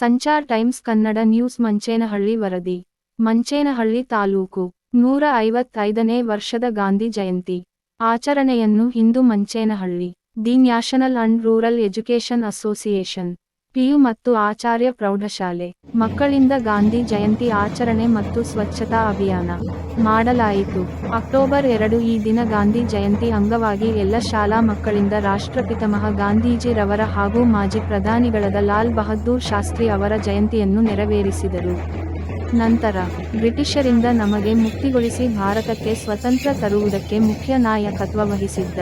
Sanchar times Kannada news Manchenahalli ವರದಿ. ಮಂಚೇನಹಳ್ಳಿ ತಾಲೂಕು. ನೂರ ಐವತ್ತೈದನೇ ವರ್ಷದ ಗಾಂಧಿ ಜಯಂತಿ. ಆಚರಣೆಯನ್ನು Hindu Manchenahalli. The national and rural education association. PU ಮತ್ತು ಆಚಾರ್ಯ ಪ್ರೌಢಶಾಲೆ. ಮಕ್ಕಳಿಂದ ಗಾಂಧಿ ಜಯಂತಿ ಆಚರಣೆ ಮತ್ತು ಸ್ವಚ್ಛತಾ ಅಭಿಯಾನ ಮಾಡಲಾಯಿತು. ಅಕ್ಟೋಬರ್ ಎರಡು ಈ ದಿನ ಗಾಂಧಿ ಜಯಂತಿ ಅಂಗವಾಗಿ ಎಲ್ಲ ಶಾಲಾ ಮಕ್ಕಳಿಂದ ರಾಷ್ಟ್ರಪಿತಮಹ ಗಾಂಧೀಜಿರವರ ಹಾಗೂ ಮಾಜಿ ಪ್ರಧಾನಿಗಳಾದ ಲಾಲ್ ಬಹದ್ದೂರ್ ಶಾಸ್ತ್ರಿ ಅವರ ಜಯಂತಿಯನ್ನು ನೆರವೇರಿಸಿದರು. ನಂತರ, ಬ್ರಿಟಿಷರಿಂದ ನಮಗೆ ಮುಕ್ತಿಗೊಳಿಸಿ ಭಾರತಕ್ಕೆ ಸ್ವತಂತ್ರ ತರುವುದಕ್ಕೆ ಮುಖ್ಯ ನಾಯಕತ್ವ ವಹಿಸಿದ್ದ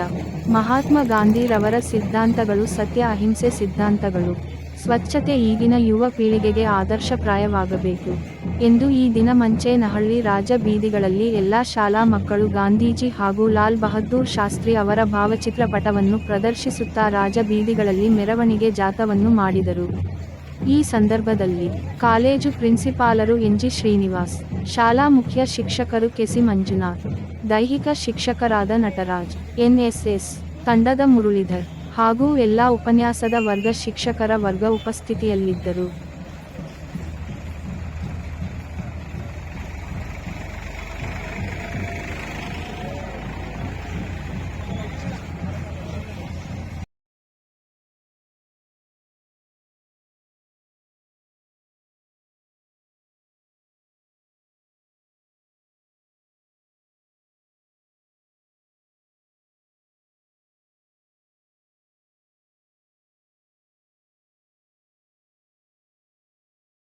ಮಹಾತ್ಮ ಗಾಂಧಿರವರ ಸಿದ್ಧಾಂತಗಳು ಸತ್ಯ ಅಹಿಂಸೆ ಸಿದ್ಧಾಂತಗಳು. ಸ್ವಚ್ಛತೆ ಈಗಿನ ಯುವ ಪೀಳಿಗೆಗೆ ಆದರ್ಶಪ್ರಾಯವಾಗಬೇಕು ಎಂದು ಈ ದಿನ ಮಂಚೇನಹಳ್ಳಿ ರಾಜ ಬೀದಿಗಳಲ್ಲಿ ಎಲ್ಲಾ ಶಾಲಾ ಮಕ್ಕಳು ಗಾಂಧೀಜಿ ಹಾಗೂ ಲಾಲ್ ಬಹದ್ದೂರ್ ಶಾಸ್ತ್ರಿ ಅವರ ಭಾವಚಿತ್ರ ಪಟವನ್ನು ಪ್ರದರ್ಶಿಸುತ್ತಾ ರಾಜ ಬೀದಿಗಳಲ್ಲಿ ಮೆರವಣಿಗೆ ಜಾಥವನ್ನು ಮಾಡಿದರು. ಈ ಸಂದರ್ಭದಲ್ಲಿ ಕಾಲೇಜು ಪ್ರಿನ್ಸಿಪಾಲರು ಎನ್ಜಿ ಶ್ರೀನಿವಾಸ್, ಶಾಲಾ ಮುಖ್ಯ ಶಿಕ್ಷಕರು ಕೆಸಿ ಮಂಜುನಾಥ್, ದೈಹಿಕ ಶಿಕ್ಷಕರಾದ ನಟರಾಜ್ ಎನ್ಎಸ್ಎಸ್ ತಂಡದ ಮುರಳೀಧರ್ ಹಾಗೂ ಎಲ್ಲಾ ಉಪನ್ಯಾಸದ ವರ್ಗ ಶಿಕ್ಷಕರ ವರ್ಗ ಉಪಸ್ಥಿತಿಯಲ್ಲಿದ್ದರು.